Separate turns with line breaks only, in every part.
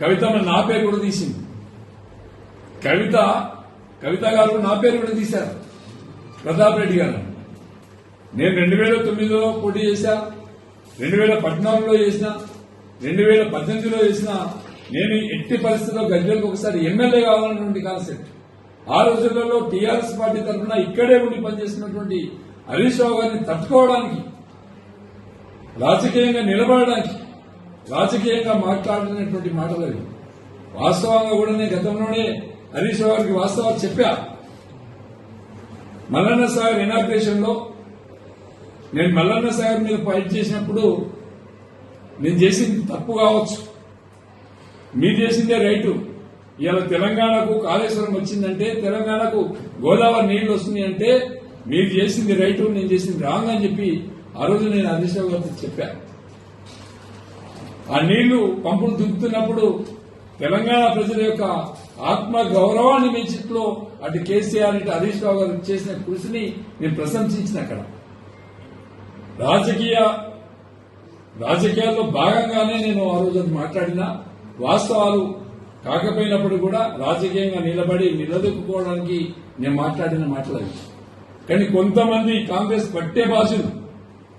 కవిత నా పేరు కూడా తీసింది. కవిత కవిత గారు నా పేరు కూడా తీశారు. ప్రతాప్ రెడ్డి గారు. నేను రెండు వేల తొమ్మిదిలో పోటీ చేశా రెండు వేల పద్నాలుగులో చేసిన రెండు వేల పద్దెనిమిదిలో చేసిన నేను ఎట్టి పరిస్థితుల్లో గజ్వేల్కి ఒకసారి ఎమ్మెల్యే కావాలన్నటువంటి కాన్సెప్ట్. ఆ రోజులలో టీఆర్ఎస్ పార్టీ తరఫున ఇక్కడే ఉండి పనిచేసినటువంటి హరీష్ రావు గారిని తట్టుకోవడానికి రాజకీయంగా నిలబడడానికి రాజకీయంగా మాట్లాడినటువంటి మాటలు అవి వాస్తవంగా కూడా నేను గతంలోనే హరీష్ వారికి గారికి వాస్తవాలు చెప్పా. మల్లన్న సాగర్ ఇనాగ్రేషన్లో నేను మల్లన్న సాగర్ మీద ఫైట్ చేసినప్పుడు నేను చేసింది తప్పు కావచ్చు. మీరు చేసిందే రైటు. ఇవాళ తెలంగాణకు కాళేశ్వరం వచ్చిందంటే తెలంగాణకు గోదావరి నీళ్ళు వస్తున్నాయి అంటే మీరు చేసింది రైటు నేను చేసింది రాంగ్ అని చెప్పి ఆ రోజు నేను హరీష్ రావు గారితో ఆ నీళ్ళు పంపులు దుక్కుతున్నప్పుడు తెలంగాణ ప్రజల యొక్క ఆత్మ గౌరవాన్ని పెంచిట్లో అటు కేసీఆర్ ఇటు హరీష్ రావు గారు చేసిన కృషిని నేను ప్రశంసించిన అక్కడ. రాజకీయ రాజకీయాల్లో భాగంగానే నేను ఆ రోజు మాట్లాడిన. వాస్తవాలు కాకపోయినప్పుడు కూడా రాజకీయంగా నిలబడి నిలదొక్కుకోవడానికి నేను మాట్లాడిన మాట్లాడి కానీ కొంతమంది కాంగ్రెస్ పట్టే భాషలు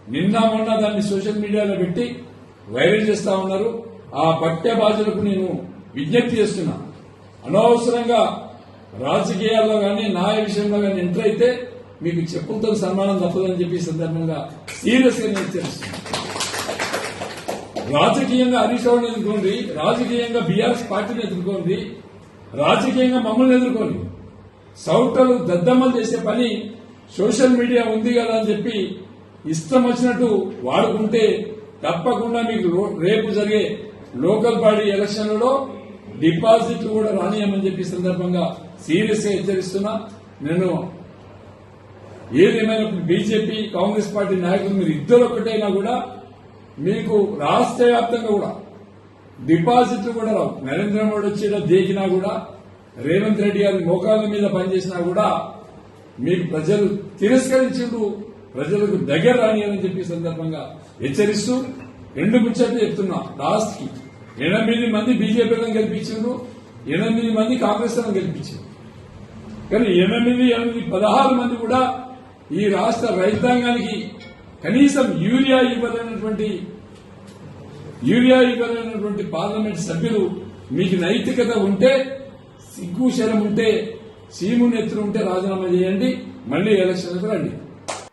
నిన్న మొన్న దాన్ని సోషల్ మీడియాలో పెట్టి వైరల్ చేస్తా ఉన్నారు. ఆ పట్టే బాధ్యులకు నేను విజ్ఞప్తి చేస్తున్నా. అనవసరంగా రాజకీయాల్లో కానీ న్యాయ విషయంలో కానీ ఎంటర్ అయితే మీకు చెప్పులతో సన్మానం తప్పదని చెప్పి సందర్భంగా సీరియస్గా నేను హెచ్చరిస్తున్నా. రాజకీయంగా హరీష్ రావుని ఎదుర్కోండి. రాజకీయంగా బీఆర్ఎస్ పార్టీని ఎదుర్కోండి. రాజకీయంగా మమ్మల్ని ఎదుర్కోండి. సౌటలు దద్దమ్మలు చేసే పని సోషల్ మీడియా ఉంది కదా అని చెప్పి ఇష్టం వచ్చినట్టు వాడుకుంటే తప్పకుండా మీకు రో- రేపు జరిగే లోకల్ బాడీ ఎలక్షన్లలో డిపాజిట్లు కూడా రానియమని చెప్పి సందర్భంగా సీరియస్గా హెచ్చరిస్తున్నా. నేను ఏదేమైనప్పుడు బీజేపీ కాంగ్రెస్ పార్టీ నాయకులు మీరు ఇద్దరు ఒకటైనా కూడా మీకు రాష్ట్ర వ్యాప్తంగా కూడా డిపాజిట్లు కూడా రావు. నరేంద్ర మోడీ వచ్చేలా దేకినా కూడా రేవంత్ రెడ్డి గారి మోకాళ్ళ మీద పనిచేసినా కూడా మీకు ప్రజలు తిరస్కరించిండు ప్రజలకు దగ్గర రానియని చెప్పి సందర్భంగా హెచ్చరిస్తూ రెండు ముచ్చట్లు చెప్తున్నా లాస్ట్కి. ఎనిమిది మంది బీజేపీలను గెలిపించారు ఎనిమిది మంది కాంగ్రెస్లను గెలిపించిండ్రు కానీ ఎనిమిది ఎనిమిది పదహారు మంది కూడా ఈ రాష్ట్ర రైతాంగానికి కనీసం యూరియా ఇవ్వలేనటువంటి యూరియా ఇవ్వలేనటువంటి పార్లమెంట్ సభ్యులు మీకు నైతికత ఉంటే సిగ్గు శరం ఉంటే సీము నెత్తులు ఉంటే రాజీనామా చేయండి మళ్ళీ ఎలక్షన్లకు రండి.